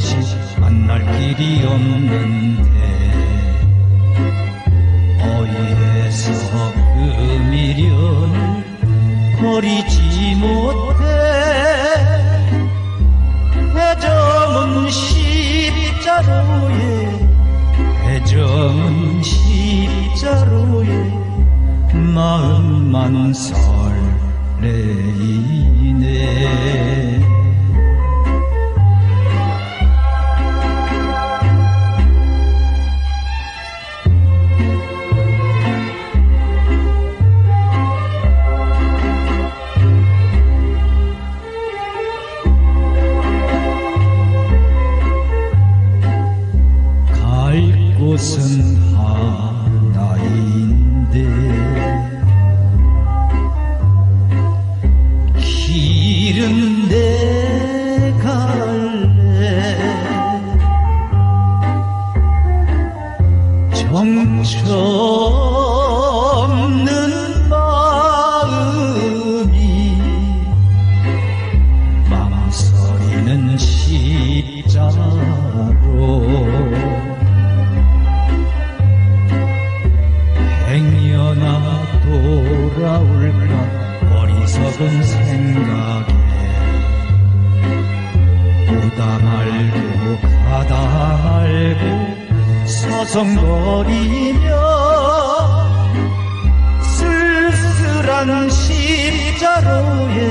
다시 만날 길이 없는데 어이해서 그 미련을 버리지 못해. 애정은 십자로에 애정은 십자로에 마음만 설 갈 곳은 하나인데 길은 내 갈래. 정처 어리석은 생각에 오다 말고 가다 말고 서성거리며 쓸쓸한 십자로에